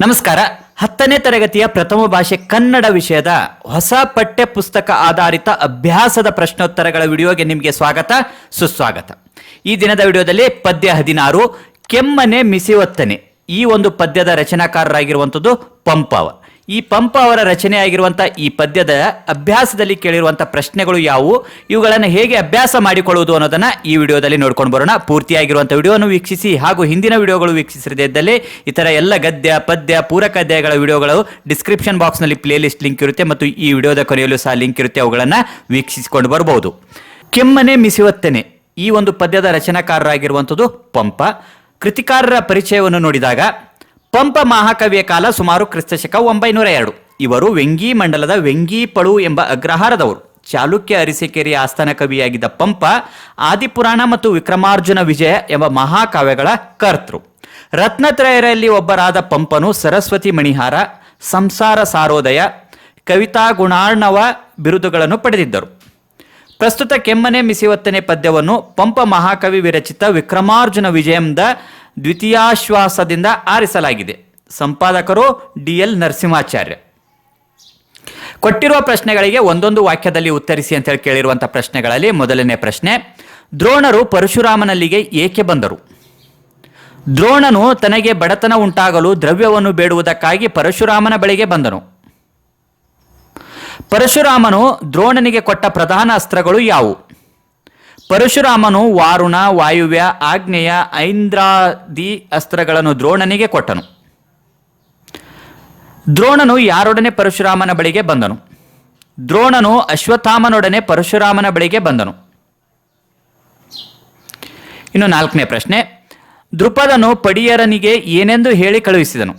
ನಮಸ್ಕಾರ. ಹತ್ತನೇ ತರಗತಿಯ ಪ್ರಥಮ ಭಾಷೆ ಕನ್ನಡ ವಿಷಯದ ಹೊಸ ಪಠ್ಯ ಪುಸ್ತಕ ಆಧಾರಿತ ಅಭ್ಯಾಸದ ಪ್ರಶ್ನೋತ್ತರಗಳ ವಿಡಿಯೋಗೆ ನಿಮಗೆ ಸ್ವಾಗತ, ಸುಸ್ವಾಗತ. ಈ ದಿನದ ವಿಡಿಯೋದಲ್ಲಿ ಪದ್ಯ ಹದಿನಾರು, ಕೆಮ್ಮನೆ ಮಿಸಿವತ್ತನೆ. ಈ ಒಂದು ಪದ್ಯದ ರಚನಾಕಾರರಾಗಿರುವಂಥದ್ದು ಪಂಪವ ಈ ಪಂಪ ಅವರ ರಚನೆಯಾಗಿರುವಂಥ ಈ ಪದ್ಯದ ಅಭ್ಯಾಸದಲ್ಲಿ ಕೇಳಿರುವಂಥ ಪ್ರಶ್ನೆಗಳು ಯಾವುವು? ಇವುಗಳನ್ನು ಹೇಗೆ ಅಭ್ಯಾಸ ಮಾಡಿಕೊಳ್ಳುವುದು ಅನ್ನೋದನ್ನ ಈ ವಿಡಿಯೋದಲ್ಲಿ ನೋಡ್ಕೊಂಡು ಬರೋಣ. ಪೂರ್ತಿಯಾಗಿರುವಂಥ ವಿಡಿಯೋವನ್ನು ವೀಕ್ಷಿಸಿ ಹಾಗೂ ಹಿಂದಿನ ವಿಡಿಯೋಗಳು ವೀಕ್ಷಿಸದೇ ಇದ್ದಲ್ಲಿ ಇತರ ಎಲ್ಲ ಗದ್ಯ, ಪದ್ಯ, ಪೂರಕ ಅಧ್ಯಾಯಗಳ ವಿಡಿಯೋಗಳು ಡಿಸ್ಕ್ರಿಪ್ಷನ್ ಬಾಕ್ಸ್ನಲ್ಲಿ ಪ್ಲೇ ಲಿಸ್ಟ್ ಲಿಂಕ್ ಇರುತ್ತೆ ಮತ್ತು ಈ ವಿಡಿಯೋದ ಕೊನೆಯಲ್ಲೂ ಸಹ ಲಿಂಕ್ ಇರುತ್ತೆ. ಅವುಗಳನ್ನು ವೀಕ್ಷಿಸಿಕೊಂಡು ಬರಬಹುದು ಕೆಮ್ಮನೆ ಮಿಸಿವತ್ತೆನೆ. ಈ ಒಂದು ಪದ್ಯದ ರಚನಾಕಾರರಾಗಿರುವಂಥದ್ದು ಪಂಪ. ಕೃತಿಕಾರರ ಪರಿಚಯವನ್ನು ನೋಡಿದಾಗ ಪಂಪ ಮಹಾಕವಿಯ ಕಾಲ ಸುಮಾರು ಕ್ರಿಸ್ತಶಕ ಒಂಬೈನೂರ ಎರಡು ಇವರು ವೆಂಗಿ ಮಂಡಲದ ವೆಂಗಿಪಳು ಎಂಬ ಅಗ್ರಹಾರದವರು. ಚಾಲುಕ್ಯ ಅರಿಸಿಕೆರೆಯ ಆಸ್ಥಾನ ಕವಿಯಾಗಿದ್ದ ಪಂಪ, ಆದಿಪುರಾಣ ಮತ್ತು ವಿಕ್ರಮಾರ್ಜುನ ವಿಜಯ ಎಂಬ ಮಹಾಕಾವ್ಯಗಳ ಕರ್ತೃ. ರತ್ನತ್ರಯರಲ್ಲಿ ಒಬ್ಬರಾದ ಪಂಪನು ಸರಸ್ವತಿ ಮಣಿಹಾರ, ಸಂಸಾರ ಸಾರೋದಯ, ಕವಿತಾ ಗುಣಾರ್ಣವ ಬಿರುದುಗಳನ್ನು ಪಡೆದಿದ್ದರು. ಪ್ರಸ್ತುತ ಕೆಮ್ಮನೆ ಮಿಸಿವತ್ತನೆ ಪದ್ಯವನ್ನು ಪಂಪ ಮಹಾಕವಿ ವಿರಚಿತ ವಿಕ್ರಮಾರ್ಜುನ ವಿಜಯಂದ ದ್ವಿತೀಯಾಶ್ವಾಸದಿಂದ ಆರಿಸಲಾಗಿದೆ. ಸಂಪಾದಕರು ಡಿ ಎಲ್ ನರಸಿಂಹಾಚಾರ್ಯ. ಕೊಟ್ಟಿರುವ ಪ್ರಶ್ನೆಗಳಿಗೆ ಒಂದೊಂದು ವಾಕ್ಯದಲ್ಲಿ ಉತ್ತರಿಸಿ ಅಂತ ಹೇಳಿ ಕೇಳಿರುವಂಥ ಪ್ರಶ್ನೆಗಳಲ್ಲಿ ಮೊದಲನೇ ಪ್ರಶ್ನೆ, ದ್ರೋಣರು ಪರಶುರಾಮನಲ್ಲಿಗೆ ಏಕೆ ಬಂದರು? ದ್ರೋಣನು ತನಗೆ ಬಡತನ ಉಂಟಾಗಲು ದ್ರವ್ಯವನ್ನು ಬೇಡುವುದಕ್ಕಾಗಿ ಪರಶುರಾಮನ ಬಳಿಗೆ ಬಂದನು. ಪರಶುರಾಮನು ದ್ರೋಣನಿಗೆ ಕೊಟ್ಟ ಪ್ರಧಾನ ಅಸ್ತ್ರಗಳು ಯಾವುವು? ಪರಶುರಾಮನು ವಾರುಣ, ವಾಯುವ್ಯ ಆಗ್ನೇಯ ಐಂದ್ರಾದಿ ಅಸ್ತ್ರಗಳನ್ನು ದ್ರೋಣನಿಗೆ ಕೊಟ್ಟನು. ದ್ರೋಣನು ಯಾರೊಡನೆ ಪರಶುರಾಮನ ಬಳಿಗೆ ಬಂದನು? ದ್ರೋಣನು ಅಶ್ವತ್ಥಾಮನೊಡನೆ ಪರಶುರಾಮನ ಬಳಿಗೆ ಬಂದನು. ಇನ್ನು ನಾಲ್ಕನೇ ಪ್ರಶ್ನೆ. ದೃಪದನು ಪಡಿಯರನಿಗೆ ಏನೆಂದು ಹೇಳಿ ಕಳುಹಿಸಿದನು?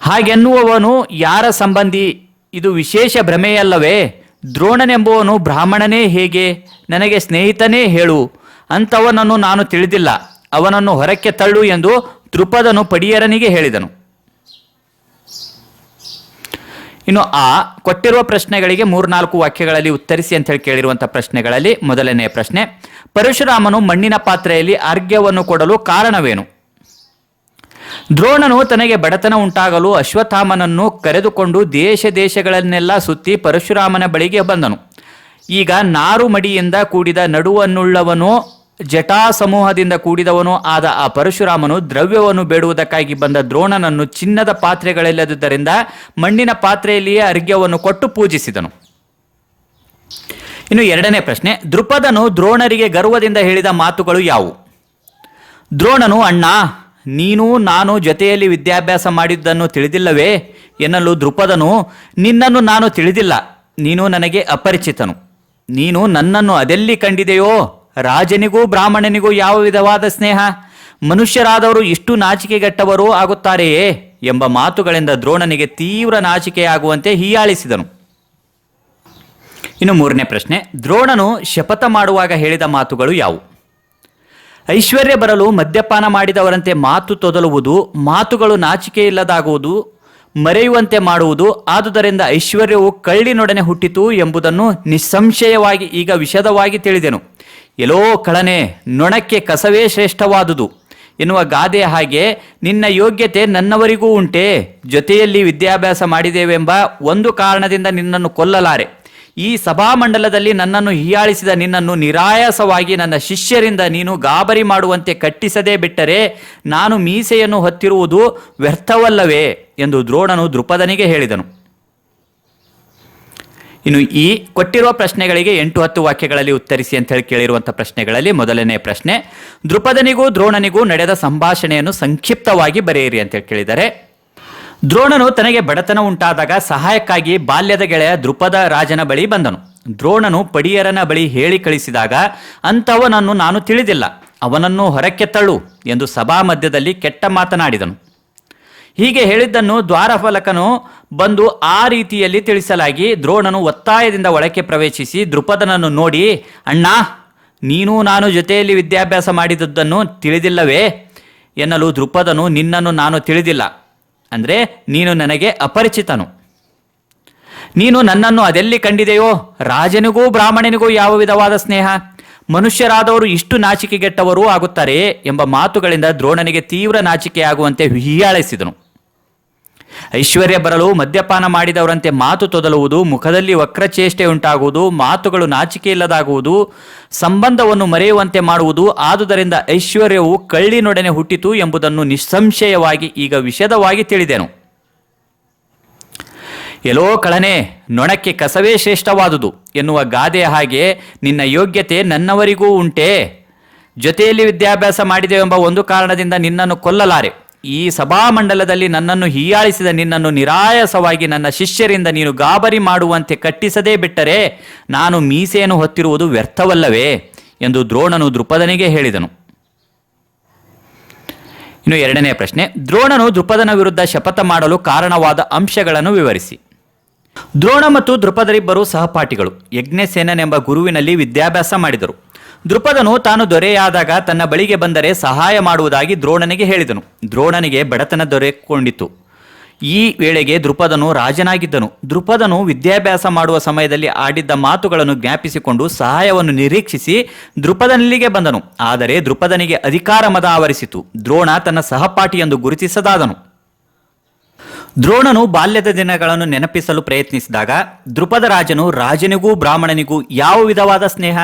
ಹಾಗೆನ್ನುವವನು ಯಾರ ಸಂಬಂಧಿ ಇದು ವಿಶೇಷ ಭ್ರಮೆಯಲ್ಲವೇ? ದ್ರೋಣನೆಂಬುವನು ಬ್ರಾಹ್ಮಣನೇ ಹೇಗೆ? ನನಗೆ ಸ್ನೇಹಿತನೇ ಹೇಳು. ಅಂಥವನನ್ನು ನಾನು ತಿಳಿದಿಲ್ಲ. ಅವನನ್ನು ಹೊರಕ್ಕೆ ತಳ್ಳು ಎಂದು ದೃಪದನು ಪಡಿಯರನಿಗೆ ಹೇಳಿದನು. ಇನ್ನು ಆ ಕೊಟ್ಟಿರುವ ಪ್ರಶ್ನೆಗಳಿಗೆ ಮೂರ್ನಾಲ್ಕು ವಾಕ್ಯಗಳಲ್ಲಿ ಉತ್ತರಿಸಿ ಅಂತ ಹೇಳಿ ಕೇಳಿರುವಂಥ ಪ್ರಶ್ನೆಗಳಲ್ಲಿ ಮೊದಲನೆಯ ಪ್ರಶ್ನೆ, ಪರಶುರಾಮನು ಮಣ್ಣಿನ ಪಾತ್ರೆಯಲ್ಲಿ ಅರ್ಘ್ಯವನ್ನು ಕೊಡಲು ಕಾರಣವೇನು? ದ್ರೋಣನು ತನಗೆ ಬಡತನ ಉಂಟಾಗಲು ಅಶ್ವತ್ಥಾಮನನ್ನು ಕರೆದುಕೊಂಡು ದೇಶ ದೇಶಗಳನ್ನೆಲ್ಲ ಸುತ್ತಿ ಪರಶುರಾಮನ ಬಳಿಗೆ ಬಂದನು. ಈಗ ನಾರು ಮಡಿಯಿಂದ ಕೂಡಿದ ನಡುವನ್ನುಳ್ಳವನು ಜಟಾ ಸಮೂಹದಿಂದ ಕೂಡಿದವನು ಆದ ಆ ಪರಶುರಾಮನು ದ್ರವ್ಯವನ್ನು ಬೇಡುವುದಕ್ಕಾಗಿ ಬಂದ ದ್ರೋಣನನ್ನು ಚಿನ್ನದ ಪಾತ್ರೆಗಳಿಲ್ಲದುದರಿಂದ ಮಣ್ಣಿನ ಪಾತ್ರೆಯಲ್ಲಿಯೇ ಅರ್ಘ್ಯವನ್ನು ಕೊಟ್ಟು ಪೂಜಿಸಿದನು. ಇನ್ನು ಎರಡನೇ ಪ್ರಶ್ನೆ, ದೃಪದನು ದ್ರೋಣರಿಗೆ ಗರ್ವದಿಂದ ಹೇಳಿದ ಮಾತುಗಳು ಯಾವುವು? ದ್ರೋಣನು, ಅಣ್ಣ ನೀನು ನಾನು ಜೊತೆಯಲ್ಲಿ ವಿದ್ಯಾಭ್ಯಾಸ ಮಾಡಿದ್ದನ್ನು ತಿಳಿದಿಲ್ಲವೇ ಎನ್ನಲು ದೃಪದನು, ನಿನ್ನನ್ನು ನಾನು ತಿಳಿದಿಲ್ಲ. ನೀನು ನನಗೆ ಅಪರಿಚಿತನು. ನೀನು ನನ್ನನ್ನು ಅದೆಲ್ಲಿ ಕಂಡಿದೆಯೋ, ರಾಜನಿಗೂ ಬ್ರಾಹ್ಮಣನಿಗೂ ಯಾವ ವಿಧವಾದ ಸ್ನೇಹ? ಮನುಷ್ಯರಾದವರು ಇಷ್ಟು ನಾಚಿಕೆಗೆಟ್ಟವರೂ ಆಗುತ್ತಾರೆಯೇ ಎಂಬ ಮಾತುಗಳಿಂದ ದ್ರೋಣನಿಗೆ ತೀವ್ರ ನಾಚಿಕೆಯಾಗುವಂತೆ ಹೀಯಾಳಿಸಿದನು. ಇನ್ನು ಮೂರನೇ ಪ್ರಶ್ನೆ, ದ್ರೋಣನು ಶಪಥ ಮಾಡುವಾಗ ಹೇಳಿದ ಮಾತುಗಳು ಯಾವುವು? ಐಶ್ವರ್ಯ ಬರಲು ಮದ್ಯಪಾನ ಮಾಡಿದವರಂತೆ ಮಾತು ತೊದಲುವುದು, ಮಾತುಗಳು ನಾಚಿಕೆ ಇಲ್ಲದಾಗುವುದು, ಮರೆಯುವಂತೆ ಮಾಡುವುದು, ಆದುದರಿಂದ ಐಶ್ವರ್ಯವು ಕಳ್ಳಿನೊಡನೆ ಹುಟ್ಟಿತು ಎಂಬುದನ್ನು ನಿಸ್ಸಂಶಯವಾಗಿ ಈಗ ವಿಷದವಾಗಿ ತಿಳಿದೆನು. ಎಲ್ಲೋ ಕಳನೆ, ನೊಣಕ್ಕೆ ಕಸವೇ ಶ್ರೇಷ್ಠವಾದುದು. ಎನ್ನುವ ಗಾದೆ ಹಾಗೆ, ನಿನ್ನ ಯೋಗ್ಯತೆ ನನ್ನವರಿಗೂ ಉಂಟೆ, ಜೊತೆಯಲ್ಲಿ ವಿದ್ಯಾಭ್ಯಾಸ ಮಾಡಿದ್ದೇವೆಂಬ ಒಂದು ಕಾರಣದಿಂದ ನಿನ್ನನ್ನು ಕೊಲ್ಲಲಾರೆ. ಈ ಸಭಾಮಂಡಲದಲ್ಲಿ ನನ್ನನ್ನು ಹೀಯಾಳಿಸಿದ ನಿನ್ನನ್ನು ನಿರಾಯಾಸವಾಗಿ ನನ್ನ ಶಿಷ್ಯರಿಂದ ನೀನು ಗಾಬರಿ ಮಾಡುವಂತೆ ಕಟ್ಟಿಸದೇ ಬಿಟ್ಟರೆ ನಾನು ಮೀಸೆಯನ್ನು ಹೊತ್ತಿರುವುದು ವ್ಯರ್ಥವಲ್ಲವೇ ಎಂದು ದ್ರೋಣನು ದೃಪದನಿಗೆ ಹೇಳಿದನು. ಇನ್ನು ಈ ಕೊಟ್ಟಿರುವ ಪ್ರಶ್ನೆಗಳಿಗೆ ಎಂಟು ಹತ್ತು ವಾಕ್ಯಗಳಲ್ಲಿ ಉತ್ತರಿಸಿ ಅಂತ ಹೇಳಿ ಕೇಳಿರುವಂಥ ಪ್ರಶ್ನೆಗಳಲ್ಲಿ ಮೊದಲನೇ ಪ್ರಶ್ನೆ, ದೃಪದನಿಗೂ ದ್ರೋಣನಿಗೂ ನಡೆದ ಸಂಭಾಷಣೆಯನ್ನು ಸಂಕ್ಷಿಪ್ತವಾಗಿ ಬರೆಯಿರಿ ಅಂತ ಹೇಳಿ ಕೇಳಿದ್ದಾರೆ ದ್ರೋಣನು ತನಗೆ ಬಡತನ ಉಂಟಾದಾಗ ಸಹಾಯಕ್ಕಾಗಿ ಬಾಲ್ಯದ ಗೆಳೆಯ ದೃಪದ ರಾಜನ ಬಳಿ ಬಂದನು. ದ್ರೋಣನು ಪಡಿಯರನ ಬಳಿ ಹೇಳಿ ಕಳಿಸಿದಾಗ ಅಂಥವನನ್ನು ನಾನು ತಿಳಿದಿಲ್ಲ. ಅವನನ್ನು ಹೊರಕ್ಕೆ ತಳ್ಳು ಎಂದು ಸಭಾ ಮಧ್ಯದಲ್ಲಿ ಕೆಟ್ಟ ಮಾತನಾಡಿದನು. ಹೀಗೆ ಹೇಳಿದ್ದನ್ನು ದ್ವಾರಫಲಕನು ಬಂದು ಆ ರೀತಿಯಲ್ಲಿ ತಿಳಿಸಲಾಗಿ ದ್ರೋಣನು ಒತ್ತಾಯದಿಂದ ಒಳಕ್ಕೆ ಪ್ರವೇಶಿಸಿ ದೃಪದನನ್ನು ನೋಡಿ, ಅಣ್ಣ, ನೀನು ನಾನು ಜೊತೆಯಲ್ಲಿ ವಿದ್ಯಾಭ್ಯಾಸ ಮಾಡಿದದ್ದನ್ನು ತಿಳಿದಿಲ್ಲವೇ? ಎನ್ನಲು ದೃಪದನು ನಿನ್ನನ್ನು ನಾನು ತಿಳಿದಿಲ್ಲ. ಅಂದರೆ ನೀನು ನನಗೆ ಅಪರಿಚಿತನು. ನೀನು ನನ್ನನ್ನು ಅದೆಲ್ಲಿ ಕಂಡಿದೆಯೋ ರಾಜನಿಗೂ ಬ್ರಾಹ್ಮಣನಿಗೂ ಯಾವ ವಿಧವಾದ ಸ್ನೇಹ? ಮನುಷ್ಯರಾದವರು ಇಷ್ಟು ನಾಚಿಕೆಗೆಟ್ಟವರೂ ಆಗುತ್ತಾರೆ ಎಂಬ ಮಾತುಗಳಿಂದ ದ್ರೋಣನಿಗೆ ತೀವ್ರ ನಾಚಿಕೆಯಾಗುವಂತೆ ಹೀಯಾಳಿಸಿದನು. ಐಶ್ವರ್ಯ ಬರಲು, ಮದ್ಯಪಾನ ಮಾಡಿದವರಂತೆ ಮಾತು ತೊದಲುವುದು, ಮುಖದಲ್ಲಿ ವಕ್ರಚೇಷ್ಟೆ ಉಂಟಾಗುವುದು, ಮಾತುಗಳು ನಾಚಿಕೆ ಇಲ್ಲದಾಗುವುದು ಸಂಬಂಧವನ್ನು ಮರೆಯುವಂತೆ ಮಾಡುವುದು, ಆದುದರಿಂದ ಐಶ್ವರ್ಯವು ಕಳ್ಳಿನೊಡನೆ ಹುಟ್ಟಿತು ಎಂಬುದನ್ನು ನಿಸ್ಸಂಶಯವಾಗಿ ಈಗ ವಿಷದವಾಗಿ ತಿಳಿದೆನು. ಎಲ್ಲೋ ಕಳನೆ, ನೊಣಕ್ಕೆ ಕಸವೇ ಶ್ರೇಷ್ಠವಾದುದು ಎನ್ನುವ ಗಾದೆಯ ಹಾಗೆ ನಿನ್ನ ಯೋಗ್ಯತೆ ನನ್ನವರಿಗೂ ಉಂಟೆ. ಜೊತೆಯಲ್ಲಿ ವಿದ್ಯಾಭ್ಯಾಸ ಮಾಡಿದೆವೆಂಬ ಒಂದು ಕಾರಣದಿಂದ ನಿನ್ನನ್ನು ಕೊಲ್ಲಲಾರೆ. ಈ ಸಭಾಮಂಡಲದಲ್ಲಿ ನನ್ನನ್ನು ಹೀಯಾಳಿಸಿದ ನಿನ್ನನ್ನು ನಿರಾಯಸವಾಗಿ ನನ್ನ ಶಿಷ್ಯರಿಂದ ನೀನು ಗಾಬರಿ ಮಾಡುವಂತೆ ಕಟ್ಟಿಸದೇ ಬಿಟ್ಟರೆ ನಾನು ಮೀಸೆಯನ್ನು ಹೊತ್ತಿರುವುದು ವ್ಯರ್ಥವಲ್ಲವೇ ಎಂದು ದ್ರೋಣನು ದೃಪದನಿಗೆ ಹೇಳಿದನು. ಇನ್ನು ಎರಡನೇ ಪ್ರಶ್ನೆ, ದ್ರೋಣನು ದೃಪದನ ವಿರುದ್ಧ ಶಪಥ ಮಾಡಲು ಕಾರಣವಾದ ಅಂಶಗಳನ್ನು ವಿವರಿಸಿ. ದ್ರೋಣ ಮತ್ತು ದೃಪದರಿಬ್ಬರು ಸಹಪಾಠಿಗಳು, ಯಜ್ಞಸೇನನೆಂಬ ಗುರುವಿನಲ್ಲಿ ವಿದ್ಯಾಭ್ಯಾಸ ಮಾಡಿದರು. ದೃಪದನು ತಾನು ದೊರೆಯಾದಾಗ ತನ್ನ ಬಳಿಗೆ ಬಂದರೆ ಸಹಾಯ ಮಾಡುವುದಾಗಿ ದ್ರೋಣನಿಗೆ ಹೇಳಿದನು. ದ್ರೋಣನಿಗೆ ಬಡತನ ದೊರೆಕೊಂಡಿತು. ಈ ವೇಳೆಗೆ ದೃಪದನು ರಾಜನಾಗಿದ್ದನು. ದೃಪದನು ವಿದ್ಯಾಭ್ಯಾಸ ಮಾಡುವ ಸಮಯದಲ್ಲಿ ಆಡಿದ್ದ ಮಾತುಗಳನ್ನು ಜ್ಞಾಪಿಸಿಕೊಂಡು ಸಹಾಯವನ್ನು ನಿರೀಕ್ಷಿಸಿ ದೃಪದನಲ್ಲಿಗೆ ಬಂದನು. ಆದರೆ ದೃಪದನಿಗೆ ಅಧಿಕಾರ ಮದ ಆವರಿಸಿತು. ದ್ರೋಣ ತನ್ನ ಸಹಪಾಠಿಯೆಂದು ಗುರುತಿಸದಾದನು. ದ್ರೋಣನು ಬಾಲ್ಯದ ದಿನಗಳನ್ನು ನೆನಪಿಸಲು ಪ್ರಯತ್ನಿಸಿದಾಗ ದೃಪದ ರಾಜನು ರಾಜನಿಗೂ ಬ್ರಾಹ್ಮಣನಿಗೂ ಯಾವ ವಿಧವಾದ ಸ್ನೇಹ?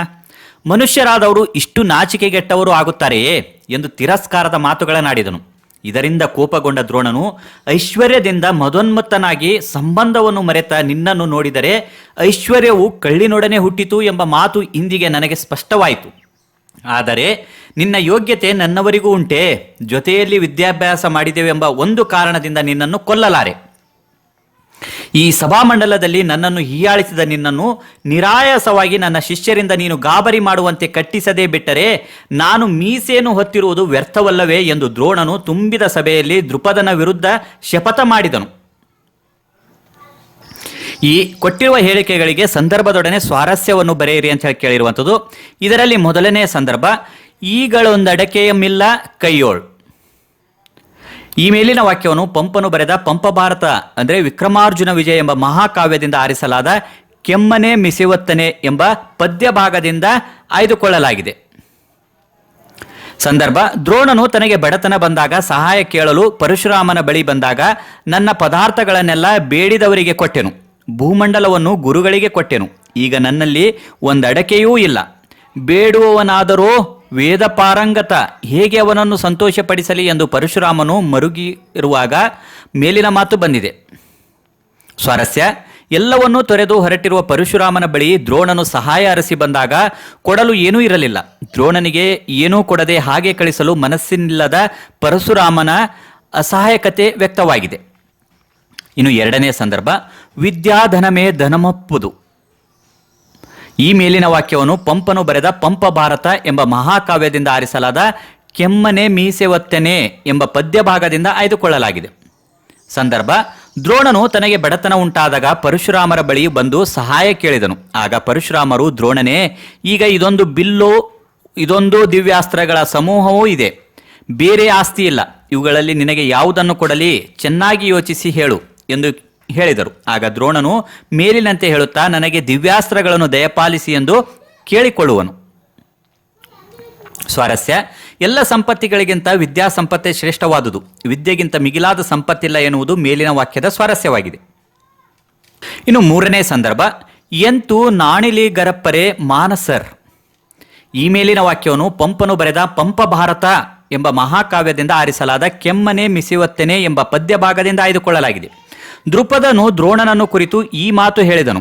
ಮನುಷ್ಯರಾದವರು ಇಷ್ಟು ನಾಚಿಕೆಗೆಟ್ಟವರು ಆಗುತ್ತಾರೆಯೇ ಎಂದು ತಿರಸ್ಕಾರದ ಮಾತುಗಳನ್ನಾಡಿದನು ಇದರಿಂದ ಕೋಪಗೊಂಡ ದ್ರೋಣನು ಐಶ್ವರ್ಯದಿಂದ ಮದೋನ್ಮತ್ತನಾಗಿ ಸಂಬಂಧವನ್ನು ಮರೆತ ನಿನ್ನನ್ನು ನೋಡಿದರೆ ಐಶ್ವರ್ಯವು ಕಳ್ಳಿನೊಡನೆ ಹುಟ್ಟಿತು ಎಂಬ ಮಾತು ಇಂದಿಗೆ ನನಗೆ ಸ್ಪಷ್ಟವಾಯಿತು. ಆದರೆ ನಿನ್ನ ಯೋಗ್ಯತೆ ನನ್ನವರಿಗೂ ಉಂಟೆ. ಜೊತೆಯಲ್ಲಿ ವಿದ್ಯಾಭ್ಯಾಸ ಮಾಡಿದೆವೆಂಬ ಒಂದು ಕಾರಣದಿಂದ ನಿನ್ನನ್ನು ಕೊಲ್ಲಲಾರೆ. ಈ ಸಭಾಮಂಡಲದಲ್ಲಿ ನನ್ನನ್ನು ಹೀಯಾಳಿಸಿದ ನಿನ್ನನ್ನು ನಿರಾಯಾಸವಾಗಿ ನನ್ನ ಶಿಷ್ಯರಿಂದ ನೀನು ಗಾಬರಿ ಮಾಡುವಂತೆ ಕಟ್ಟಿಸದೇ ಬಿಟ್ಟರೆ ನಾನು ಮೀಸೇನು ಹೊತ್ತಿರುವುದು ವ್ಯರ್ಥವಲ್ಲವೇ ಎಂದು ದ್ರೋಣನು ತುಂಬಿದ ಸಭೆಯಲ್ಲಿ ದೃಪದನ ವಿರುದ್ಧ ಶಪಥ ಮಾಡಿದನು. ಈ ಕೊಟ್ಟಿರುವ ಹೇಳಿಕೆಗಳಿಗೆ ಸಂದರ್ಭದೊಡನೆ ಸ್ವಾರಸ್ಯವನ್ನು ಬರೆಯಿರಿ ಅಂತ ಹೇಳಿ ಕೇಳಿರುವಂಥದ್ದು. ಇದರಲ್ಲಿ ಮೊದಲನೇ ಸಂದರ್ಭ ಈಗಳೊಂದಡಕೆಯಮ್ಮಿಲ್ಲ ಕೈಯೋಳು ಕೈಯೋಳ್. ಈ ಮೇಲಿನ ವಾಕ್ಯವನ್ನು ಪಂಪನು ಬರೆದ ಪಂಪ ಭಾರತ ಅಂದರೆ ವಿಕ್ರಮಾರ್ಜುನ ವಿಜಯ ಎಂಬ ಮಹಾಕಾವ್ಯದಿಂದ ಆರಿಸಲಾದ ಕೆಮ್ಮನೆ ಮಿಸಿವತ್ತನೆ ಎಂಬ ಪದ್ಯ ಭಾಗದಿಂದ ಆಯ್ದುಕೊಳ್ಳಲಾಗಿದೆ. ಸಂದರ್ಭ, ದ್ರೋಣನು ತನಗೆ ಬಡತನ ಬಂದಾಗ, ಸಹಾಯ ಕೇಳಲು ಪರಶುರಾಮನ ಬಳಿ ಬಂದಾಗ ನನ್ನ ಪದಾರ್ಥಗಳನ್ನೆಲ್ಲ ಬೇಡಿದವರಿಗೆ ಕೊಟ್ಟೆನು, ಭೂಮಂಡಲವನ್ನು ಗುರುಗಳಿಗೆ ಕೊಟ್ಟೆನು, ಈಗ ನನ್ನಲ್ಲಿ ಒಂದಡಕೆಯೂ ಇಲ್ಲ, ಬೇಡುವವನಾದರೋ ವೇದ ಪಾರಂಗತ ಹೇಗೆ ಅವನನ್ನು ಸಂತೋಷಪಡಿಸಲಿ ಎಂದು ಪರಶುರಾಮನು ಮರುಗಿ ಇರುವಾಗ ಮೇಲಿನ ಮಾತು ಬಂದಿದೆ. ಸ್ವಾರಸ್ಯ, ಎಲ್ಲವನ್ನೂ ತೊರೆದು ಹೊರಟಿರುವ ಪರಶುರಾಮನ ಬಳಿ ದ್ರೋಣನು ಸಹಾಯ ಅರಸಿ ಬಂದಾಗ ಕೊಡಲು ಏನೂ ಇರಲಿಲ್ಲ. ದ್ರೋಣನಿಗೆ ಏನೂ ಕೊಡದೆ ಹಾಗೆ ಕಳಿಸಲು ಮನಸ್ಸಿನಿಲ್ಲದ ಪರಶುರಾಮನ ಅಸಹಾಯಕತೆ ವ್ಯಕ್ತವಾಗಿದೆ. ಇನ್ನು ಎರಡನೇ ಸಂದರ್ಭ, ವಿದ್ಯಾಧನಮೇ ಧನಮಪ್ಪುದು. ಈ ಮೇಲಿನ ವಾಕ್ಯವನ್ನು ಪಂಪನು ಬರೆದ ಪಂಪ ಭಾರತ ಎಂಬ ಮಹಾಕಾವ್ಯದಿಂದ ಆರಿಸಲಾದ ಕೆಮ್ಮನೆ ಮೀಸೆ ಒತ್ತೆನೆ ಎಂಬ ಪದ್ಯ ಭಾಗದಿಂದ ಆಯ್ದುಕೊಳ್ಳಲಾಗಿದೆ. ಸಂದರ್ಭ, ದ್ರೋಣನು ತನಗೆ ಬಡತನ ಉಂಟಾದಾಗ ಪರಶುರಾಮರ ಬಳಿ ಬಂದು ಸಹಾಯ ಕೇಳಿದನು. ಆಗ ಪರಶುರಾಮರು, ದ್ರೋಣನೇ, ಈಗ ಇದೊಂದು ಬಿಲ್ಲು, ಇದೊಂದು ದಿವ್ಯಾಸ್ತ್ರಗಳ ಸಮೂಹವೂ ಇದೆ. ಬೇರೆ ಆಸ್ತಿ ಇಲ್ಲ. ಇವುಗಳಲ್ಲಿ ನಿನಗೆ ಯಾವುದನ್ನು ಕೊಡಲಿ? ಚೆನ್ನಾಗಿ ಯೋಚಿಸಿ ಹೇಳು ಎಂದು ಹೇಳಿದರು. ಆಗ ದ್ರೋಣನು, ಮೇಲಿನಂತೆ ಹೇಳುತ್ತಾ, ನನಗೆ ದಿವ್ಯಾಸ್ತ್ರಗಳನ್ನು ದಯಪಾಲಿಸಿ ಎಂದು ಕೇಳಿಕೊಳ್ಳುವನು. ಸ್ವಾರಸ್ಯ, ಎಲ್ಲ ಸಂಪತ್ತಿಗಳಿಗಿಂತ ವಿದ್ಯಾ ಸಂಪತ್ತೇ ಶ್ರೇಷ್ಠವಾದುದು. ವಿದ್ಯೆಗಿಂತ ಮಿಗಿಲಾದ ಸಂಪತ್ತಿಲ್ಲ ಎನ್ನುವುದು ಮೇಲಿನ ವಾಕ್ಯದ ಸ್ವಾರಸ್ಯವಾಗಿದೆ. ಇನ್ನು ಮೂರನೇ ಸಂದರ್ಭ, ಎಂತು ನಾಣಿಲಿ ಗರಪ್ಪರೆ ಮಾನಸರ್. ಈ ಮೇಲಿನ ವಾಕ್ಯವನ್ನು ಪಂಪನು ಬರೆದ ಪಂಪ ಭಾರತ ಎಂಬ ಮಹಾಕಾವ್ಯದಿಂದ ಆರಿಸಲಾದ ಕೆಮ್ಮನೆ ಮಿಸಿವತ್ತನೆ ಎಂಬ ಪದ್ಯ ಭಾಗದಿಂದ ಆಯ್ದುಕೊಳ್ಳಲಾಗಿದೆ. ದೃಪದನು ದ್ರೋಣನನ್ನು ಕುರಿತು ಈ ಮಾತು ಹೇಳಿದನು.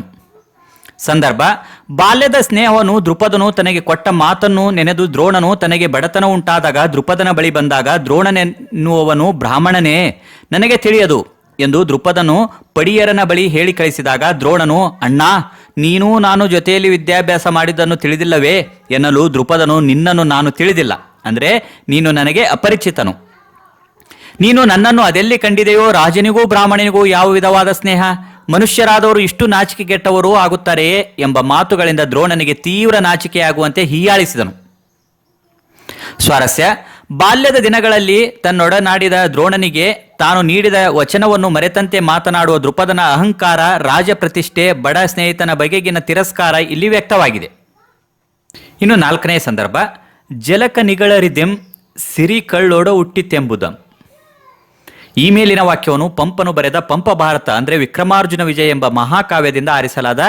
ಸಂದರ್ಭ, ಬಾಲ್ಯದ ಸ್ನೇಹವನ್ನು ದೃಪದನು ತನಗೆ ಕೊಟ್ಟ ಮಾತನ್ನು ನೆನೆದು ದ್ರೋಣನು ತನಗೆ ಬಡತನ ಉಂಟಾದಾಗ ದೃಪದನ ಬಳಿ ಬಂದಾಗ ದ್ರೋಣನೆನ್ನುವವನು ಬ್ರಾಹ್ಮಣನೇ, ನನಗೆ ತಿಳಿಯದು ಎಂದು ದೃಪದನು ಪಡಿಯರನ ಬಳಿ ಹೇಳಿ ಕಳಿಸಿದಾಗ ದ್ರೋಣನು, ಅಣ್ಣ, ನೀನೂ ನಾನು ಜೊತೆಯಲ್ಲಿ ವಿದ್ಯಾಭ್ಯಾಸ ಮಾಡಿದ್ದನ್ನು ತಿಳಿದಿಲ್ಲವೇ? ಎನ್ನಲು ದೃಪದನು ನಿನ್ನನ್ನು ನಾನು ತಿಳಿದಿಲ್ಲ. ಅಂದರೆ ನೀನು ನನಗೆ ಅಪರಿಚಿತನು. ನೀನು ನನ್ನನ್ನು ಅದೆಲ್ಲಿ ಕಂಡಿದೆಯೋ ರಾಜನಿಗೂ ಬ್ರಾಹ್ಮಣನಿಗೂ ಯಾವ ವಿಧವಾದ ಸ್ನೇಹ? ಮನುಷ್ಯರಾದವರು ಇಷ್ಟು ನಾಚಿಕೆ ನಾಚಿಕೆಗೆಟ್ಟವರೂ ಆಗುತ್ತಾರೆಯೇ ಎಂಬ ಮಾತುಗಳಿಂದ ದ್ರೋಣನಿಗೆ ತೀವ್ರ ನಾಚಿಕೆಯಾಗುವಂತೆ ಹೀಯಾಳಿಸಿದನು. ಸ್ವಾರಸ್ಯ, ಬಾಲ್ಯದ ದಿನಗಳಲ್ಲಿ ತನ್ನೊಡನಾಡಿದ ದ್ರೋಣನಿಗೆ ತಾನು ನೀಡಿದ ವಚನವನ್ನು ಮರೆತಂತೆ ಮಾತನಾಡುವ ದೃಪದನ ಅಹಂಕಾರ, ರಾಜಪ್ರತಿಷ್ಠೆ, ಬಡ ಸ್ನೇಹಿತನ ಬಗೆಗಿನ ತಿರಸ್ಕಾರ ಇಲ್ಲಿ ವ್ಯಕ್ತವಾಗಿದೆ. ಇನ್ನು ನಾಲ್ಕನೇ ಸಂದರ್ಭ ಜಲಕ ನಿಗಳರಿದೆಂ ಸಿರಿ ಕಳ್ಳೋಡ ಹುಟ್ಟಿತೆಂಬುದಂ ಈ ಮೇಲಿನ ವಾಕ್ಯವನ್ನು ಪಂಪನು ಬರೆದ ಪಂಪ ಭಾರತ ಅಂದರೆ ವಿಕ್ರಮಾರ್ಜುನ ವಿಜಯ ಎಂಬ ಮಹಾಕಾವ್ಯದಿಂದ ಆರಿಸಲಾದ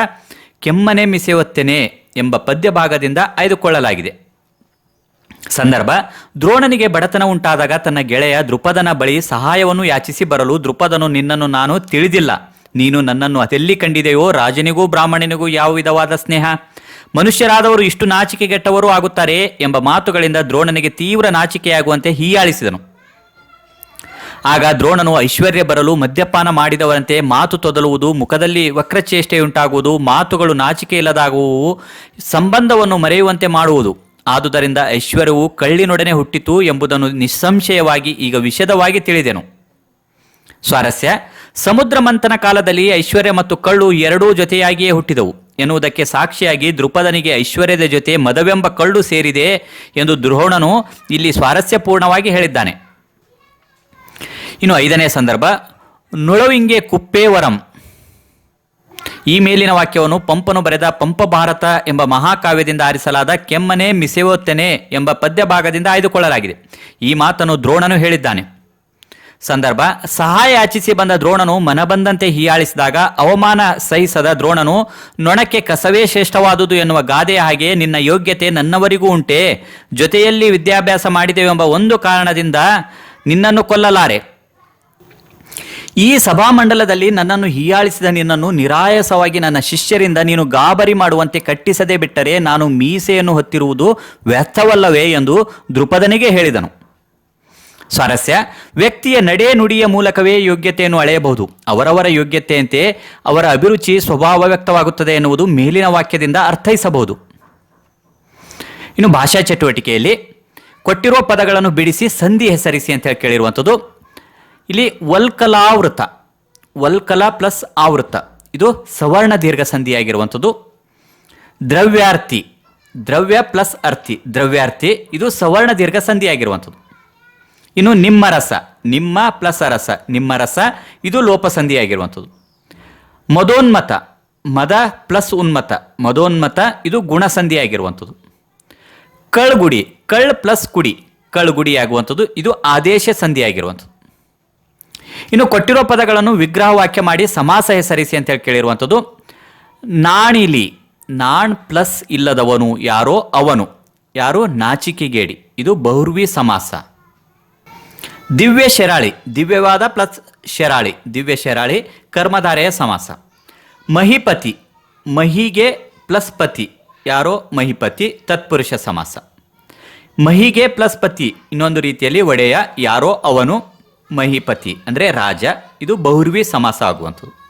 ಕೆಮ್ಮನೆ ಮಿಸೆವತ್ತೇನೆ ಎಂಬ ಪದ್ಯ ಭಾಗದಿಂದ ಆಯ್ದುಕೊಳ್ಳಲಾಗಿದೆ. ಸಂದರ್ಭ, ದ್ರೋಣನಿಗೆ ಬಡತನ ಉಂಟಾದಾಗ ತನ್ನ ಗೆಳೆಯ ದೃಪದನ ಬಳಿ ಸಹಾಯವನ್ನು ಯಾಚಿಸಿ ಬರಲು ದೃಪದನು ನಿನ್ನನ್ನು ನಾನು ತಿಳಿದಿಲ್ಲ. ನೀನು ನನ್ನನ್ನು ಅದೆಲ್ಲಿ ಕಂಡಿದೆಯೋ ರಾಜನಿಗೂ ಬ್ರಾಹ್ಮಣನಿಗೂ ಯಾವ ವಿಧವಾದ ಸ್ನೇಹ? ಮನುಷ್ಯರಾದವರು ಇಷ್ಟು ನಾಚಿಕೆಗೆಟ್ಟವರೂ ಆಗುತ್ತಾರೆ ಎಂಬ ಮಾತುಗಳಿಂದ ದ್ರೋಣನಿಗೆ ತೀವ್ರ ನಾಚಿಕೆಯಾಗುವಂತೆ ಹೀಯಾಳಿಸಿದನು. ಆಗ ದ್ರೋಣನು ಐಶ್ವರ್ಯ ಬರಲು ಮದ್ಯಪಾನ ಮಾಡಿದವರಂತೆ ಮಾತು ತೊದಲುವುದು, ಮುಖದಲ್ಲಿ ವಕ್ರಚೇಷ್ಟೆಯುಂಟಾಗುವುದು ಮಾತುಗಳು ನಾಚಿಕೆ ಇಲ್ಲದಾಗುವು ಸಂಬಂಧವನ್ನು ಮರೆಯುವಂತೆ ಮಾಡುವುದು. ಆದುದರಿಂದ ಐಶ್ವರ್ಯವು ಕಳ್ಳಿನೊಡನೆ ಹುಟ್ಟಿತು ಎಂಬುದನ್ನು ನಿಸ್ಸಂಶಯವಾಗಿ ಈಗ ವಿಷದವಾಗಿ ತಿಳಿದೆನು. ಸ್ವಾರಸ್ಯ, ಸಮುದ್ರ ಮಂಥನ ಕಾಲದಲ್ಲಿ ಐಶ್ವರ್ಯ ಮತ್ತು ಕಳ್ಳು ಎರಡೂ ಜೊತೆಯಾಗಿಯೇ ಹುಟ್ಟಿದವು. ಎನ್ನುವುದಕ್ಕೆ ಸಾಕ್ಷಿಯಾಗಿ ದೃಪದನಿಗೆ ಐಶ್ವರ್ಯದ ಜೊತೆ ಮದವೆಂಬ ಕಳ್ಳು ಸೇರಿದೆ ಎಂದು ದ್ರೋಣನು ಇಲ್ಲಿ ಸ್ವಾರಸ್ಯಪೂರ್ಣವಾಗಿ ಹೇಳಿದ್ದಾನೆ. ಇನ್ನು ಐದನೇ ಸಂದರ್ಭ, ನುಳವಿಂಗೆ ಕುಪ್ಪೇವರಂ. ಈ ಮೇಲಿನ ವಾಕ್ಯವನ್ನು ಪಂಪನು ಬರೆದ ಪಂಪ ಭಾರತ ಎಂಬ ಮಹಾಕಾವ್ಯದಿಂದ ಆರಿಸಲಾದ ಕೆಮ್ಮನೆ ಮಿಸೆವೊತ್ತೆನೆ ಎಂಬ ಪದ್ಯ ಭಾಗದಿಂದ ಆಯ್ದುಕೊಳ್ಳಲಾಗಿದೆ. ಈ ಮಾತನ್ನು ದ್ರೋಣನು ಹೇಳಿದ್ದಾನೆ. ಸಂದರ್ಭ, ಸಹಾಯ ಯಾಚಿಸಿ ಬಂದ ದ್ರೋಣನು ಮನಬಂದಂತೆ ಹೀಯಾಳಿಸಿದಾಗ ಅವಮಾನ ಸಹಿಸದ ದ್ರೋಣನು, ನೊಣಕ್ಕೆ ಕಸವೇ ಶ್ರೇಷ್ಠವಾದುದು ಎನ್ನುವ ಗಾದೆಯ ಹಾಗೆ ನಿನ್ನ ಯೋಗ್ಯತೆ ನನ್ನವರಿಗೂ ಉಂಟೆ. ಜೊತೆಯಲ್ಲಿ ವಿದ್ಯಾಭ್ಯಾಸ ಮಾಡಿದೆವೆಂಬ ಒಂದು ಕಾರಣದಿಂದ ನಿನ್ನನ್ನು ಕೊಲ್ಲಲಾರೆ. ಈ ಸಭಾಮಂಡಲದಲ್ಲಿ ನನ್ನನ್ನು ಹೀಯಾಳಿಸಿದ ನಿನ್ನನ್ನು ನಿರಾಯಸವಾಗಿ ನನ್ನ ಶಿಷ್ಯರಿಂದ ನೀನು ಗಾಬರಿ ಮಾಡುವಂತೆ ಕಟ್ಟಿಸದೆ ಬಿಟ್ಟರೆ ನಾನು ಮೀಸೆಯನ್ನು ಹೊತ್ತಿರುವುದು ವ್ಯರ್ಥವಲ್ಲವೇ ಎಂದು ದೃಪದನಿಗೆ ಹೇಳಿದನು. ಸ್ವಾರಸ್ಯ, ವ್ಯಕ್ತಿಯ ನಡೆ ನುಡಿಯ ಮೂಲಕವೇ ಯೋಗ್ಯತೆಯನ್ನು ಅಳೆಯಬಹುದು. ಅವರವರ ಯೋಗ್ಯತೆಯಂತೆ ಅವರ ಅಭಿರುಚಿ ಸ್ವಭಾವ ವ್ಯಕ್ತವಾಗುತ್ತದೆ ಎನ್ನುವುದು ಮೇಲಿನ ವಾಕ್ಯದಿಂದ ಅರ್ಥೈಸಬಹುದು. ಇನ್ನು ಭಾಷಾ ಚಟುವಟಿಕೆಯಲ್ಲಿ ಕೊಟ್ಟಿರುವ ಪದಗಳನ್ನು ಬಿಡಿಸಿ ಸಂಧಿ ಹೆಸರಿಸಿ ಅಂತ ಹೇಳಿ ಕೇಳಿರುವಂಥದ್ದು. ಇಲ್ಲಿ ವಲ್ಕಲಾವೃತ. ವಲ್ಕಲ ಪ್ಲಸ್ ಆವೃತ. ಇದು ಸವರ್ಣ ದೀರ್ಘ ಸಂಧಿಯಾಗಿರುವಂಥದ್ದು ದ್ರವ್ಯಾರ್ಥಿ ದ್ರವ್ಯ ಪ್ಲಸ್ ಅರ್ಥಿ ದ್ರವ್ಯಾರ್ಥಿ ಇದು ಸವರ್ಣ ದೀರ್ಘ ಸಂಧಿಯಾಗಿರುವಂಥದ್ದು ಇನ್ನು ನಿಮ್ಮ ರಸ. ನಿಮ್ಮ ಪ್ಲಸ್ ಅರಸ. ನಿಮ್ಮ ರಸ, ಇದು ಲೋಪಸಂಧಿಯಾಗಿರುವಂಥದ್ದು. ಮದೋನ್ಮತ. ಮದ ಪ್ಲಸ್ ಉನ್ಮತ. ಮದೋನ್ಮತ, ಇದು ಗುಣಸಂಧಿಯಾಗಿರುವಂಥದ್ದು. ಕಳ್ಗುಡಿ. ಕಳ್ ಪ್ಲಸ್ ಕುಡಿ. ಕಳ್ಗುಡಿ ಆಗುವಂಥದ್ದು ಇದು ಆದೇಶ ಸಂಧಿಯಾಗಿರುವಂಥದ್ದು. ಇನ್ನು ಕೊಟ್ಟಿರೋ ಪದಗಳನ್ನು ವಿಗ್ರಹ ವಾಕ್ಯ ಮಾಡಿ ಸಮಾಸ ಹೆಸರಿಸಿ ಅಂತ ಹೇಳಿ ಕೇಳಿರುವಂಥದ್ದು. ನಾಣಿಲಿ, ನಾಣ್ ಪ್ಲಸ್ ಇಲ್ಲದವನು ಯಾರೋ ಅವನು. ಯಾರು ನಾಚಿಕೆಗೇಡಿ. ಇದು ಬಹುರ್ವಿ ಸಮಾಸ. ದಿವ್ಯ ಶೆರಾಳಿ, ದಿವ್ಯವಾದ ಪ್ಲಸ್ ಶೆರಾಳಿ, ದಿವ್ಯ ಶೆರಾಳಿ ಕರ್ಮಧಾರೆಯ ಸಮಾಸ. ಮಹಿಪತಿ, ಮಹಿಗೆ ಪ್ಲಸ್ ಪತಿ, ಯಾರೋ ಮಹಿಪತಿ, ತತ್ಪುರುಷ ಸಮಾಸ. ಮಹಿಗೆ ಪ್ಲಸ್ ಪತಿ, ಇನ್ನೊಂದು ರೀತಿಯಲ್ಲಿ ಒಡೆಯ ಯಾರೋ ಅವನು. ಮಹಿಪತಿ, ಅಂದರೆ ರಾಜ, ಇದು ಬಹುರ್ವಿ ಸಮಾಸ ಆಗುವಂಥದ್ದು.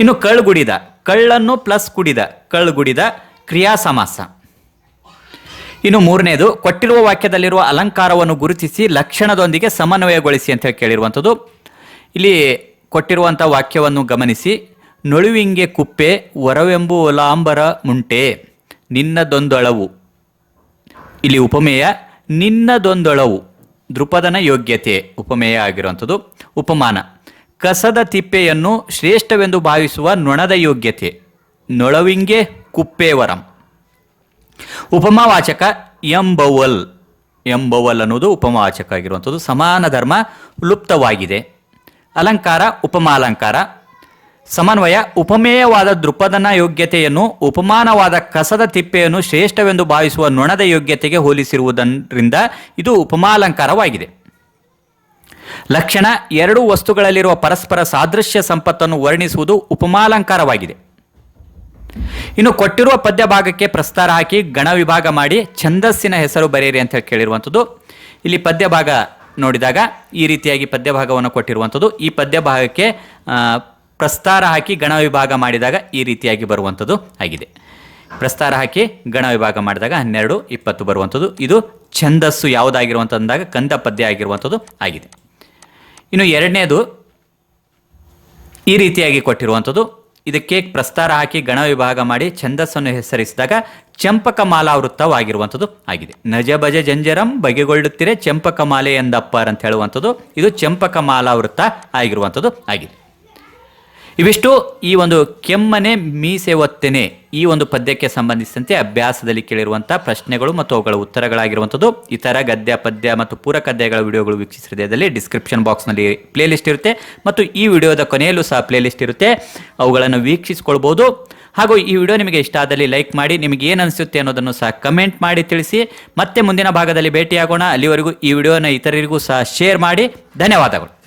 ಇನ್ನು ಕಳ್ಗುಡಿದ, ಕಳ್ಳನ್ನು ಪ್ಲಸ್ ಕುಡಿದ, ಕಳ್ಗುಡಿದ ಕ್ರಿಯಾ ಸಮಾಸ. ಇನ್ನು ಮೂರನೇದು, ಕೊಟ್ಟಿರುವ ವಾಕ್ಯದಲ್ಲಿರುವ ಅಲಂಕಾರವನ್ನು ಗುರುತಿಸಿ ಲಕ್ಷಣದೊಂದಿಗೆ ಸಮನ್ವಯಗೊಳಿಸಿ ಅಂತ ಹೇಳಿ ಕೇಳಿರುವಂಥದ್ದು. ಇಲ್ಲಿ ಕೊಟ್ಟಿರುವಂಥ ವಾಕ್ಯವನ್ನು ಗಮನಿಸಿ, ನೊಳುವಿಂಗೆ ಕುಪ್ಪೆ, ವರವೆಂಬು ಒಲಾಂಬರ ಮುಂಟೆ, ನಿನ್ನದೊಂದೊಳವು. ಇಲ್ಲಿ ಉಪಮೇಯ, ನಿನ್ನದೊಂದೊಳವು. ದೃಪದನ ಯೋಗ್ಯತೆ ಉಪಮೇಯ ಆಗಿರುವಂಥದ್ದು. ಉಪಮಾನ. ಕಸದ ತಿಪ್ಪೆಯನ್ನು ಶ್ರೇಷ್ಠವೆಂದು ಭಾವಿಸುವ ನೊಣದ ಯೋಗ್ಯತೆ. ನೊಳವಿಂಗೆ ಕುಪ್ಪೇವರಂ ಉಪಮಾವಾಚಕ ಎಂಬವಲ್. ಎಂಬವಲ್ ಅನ್ನೋದು ಉಪಮಾವಾಚಕ ಆಗಿರುವಂಥದ್ದು. ಸಮಾನ ಧರ್ಮ ಲುಪ್ತವಾಗಿದೆ. ಅಲಂಕಾರ, ಉಪಮಾಲಂಕಾರ. ಸಮನ್ವಯ, ಉಪಮೇಯವಾದ ದೃಪದನ ಯೋಗ್ಯತೆಯನ್ನು, ಉಪಮಾನವಾದ ಕಸದ ತಿಪ್ಪೆಯನ್ನು ಶ್ರೇಷ್ಠವೆಂದು ಭಾವಿಸುವ ನೊಣದ ಯೋಗ್ಯತೆಗೆ ಹೋಲಿಸಿರುವುದರಿಂದ ಇದು ಉಪಮಾಲಂಕಾರವಾಗಿದೆ. ಲಕ್ಷಣ, ಎರಡು ವಸ್ತುಗಳಲ್ಲಿರುವ ಪರಸ್ಪರ ಸಾದೃಶ್ಯ ಸಂಪತ್ತನ್ನು ವರ್ಣಿಸುವುದು ಉಪಮಾಲಂಕಾರವಾಗಿದೆ. ಇನ್ನು ಕೊಟ್ಟಿರುವ ಪದ್ಯ ಭಾಗಕ್ಕೆ ಪ್ರಸ್ತಾರ ಹಾಕಿ ಗಣ ವಿಭಾಗ ಮಾಡಿ ಛಂದಸ್ಸಿನ ಹೆಸರು ಬರೆಯಿರಿ ಅಂತ ಹೇಳಿ ಕೇಳಿರುವಂಥದ್ದು. ಇಲ್ಲಿ ಪದ್ಯ ಭಾಗ ನೋಡಿದಾಗ ಈ ರೀತಿಯಾಗಿ ಪದ್ಯ ಭಾಗವನ್ನು ಕೊಟ್ಟಿರುವಂಥದ್ದು. ಈ ಪದ್ಯ ಭಾಗಕ್ಕೆ ಪ್ರಸ್ತಾರ ಹಾಕಿ ಗಣ ವಿಭಾಗ ಮಾಡಿದಾಗ ಈ ರೀತಿಯಾಗಿ ಬರುವಂಥದ್ದು ಆಗಿದೆ. ಪ್ರಸ್ತಾರ ಹಾಕಿ ಗಣ ವಿಭಾಗ ಮಾಡಿದಾಗ ಹನ್ನೆರಡು, ಇಪ್ಪತ್ತು ಬರುವಂಥದ್ದು. ಇದು ಛಂದಸ್ಸು ಯಾವುದಾಗಿರುವಂಥದ್ದಾಗ ಕಂದ ಪದ್ಯ ಆಗಿರುವಂಥದ್ದು ಆಗಿದೆ. ಇನ್ನು ಎರಡನೇದು ಈ ರೀತಿಯಾಗಿ ಕೊಟ್ಟಿರುವಂಥದ್ದು. ಇದಕ್ಕೆ ಪ್ರಸ್ತಾರ ಹಾಕಿ ಗಣ ವಿಭಾಗ ಮಾಡಿ ಛಂದಸ್ಸನ್ನು ಹೆಸರಿಸಿದಾಗ ಚಂಪಕ ಮಾಲಾವೃತ್ತವಾಗಿರುವಂಥದ್ದು ಆಗಿದೆ. ನಜ ಭಜ ಜಂಜರಂ ಬಗೆಗೊಳ್ಳುತ್ತಿರೇ ಚಂಪಕ ಮಾಲೆ ಎಂದಪ್ಪರ್ ಅಂತ ಹೇಳುವಂಥದ್ದು. ಇದು ಚಂಪಕ ಮಾಲಾವೃತ್ತ ಆಗಿರುವಂಥದ್ದು ಆಗಿದೆ. ಇವಿಷ್ಟು ಈ ಒಂದು ಕೆಮ್ಮನೆ ಮೀಸೆ ಒತ್ತೆನೆ ಈ ಒಂದು ಪದ್ಯಕ್ಕೆ ಸಂಬಂಧಿಸಿದಂತೆ ಅಭ್ಯಾಸದಲ್ಲಿ ಕೇಳಿರುವಂತಹ ಪ್ರಶ್ನೆಗಳು ಮತ್ತು ಅವುಗಳ ಉತ್ತರಗಳಾಗಿರುವಂಥದ್ದು. ಇತರ ಗದ್ಯ, ಪದ್ಯ ಮತ್ತು ಪೂರಕ ಗದ್ಯಗಳ ವಿಡಿಯೋಗಳು ವೀಕ್ಷಿಸಿದಲ್ಲಿ ಡಿಸ್ಕ್ರಿಪ್ಷನ್ ಬಾಕ್ಸ್ನಲ್ಲಿ ಪ್ಲೇ ಲಿಸ್ಟ್ ಇರುತ್ತೆ ಮತ್ತು ಈ ವಿಡಿಯೋದ ಕೊನೆಯಲ್ಲೂ ಸಹ ಪ್ಲೇ ಲಿಸ್ಟ್ ಇರುತ್ತೆ. ಅವುಗಳನ್ನು ವೀಕ್ಷಿಸ್ಕೊಳ್ಬೋದು. ಹಾಗೂ ಈ ವಿಡಿಯೋ ನಿಮಗೆ ಇಷ್ಟ ಆದಲ್ಲಿ ಲೈಕ್ ಮಾಡಿ, ನಿಮಗೆ ಏನು ಅನಿಸುತ್ತೆ ಅನ್ನೋದನ್ನು ಸಹ ಕಮೆಂಟ್ ಮಾಡಿ ತಿಳಿಸಿ. ಮತ್ತೆ ಮುಂದಿನ ಭಾಗದಲ್ಲಿ ಭೇಟಿಯಾಗೋಣ. ಅಲ್ಲಿವರೆಗೂ ಈ ವಿಡಿಯೋನ ಇತರರಿಗೂ ಸಹ ಶೇರ್ ಮಾಡಿ. ಧನ್ಯವಾದಗಳು.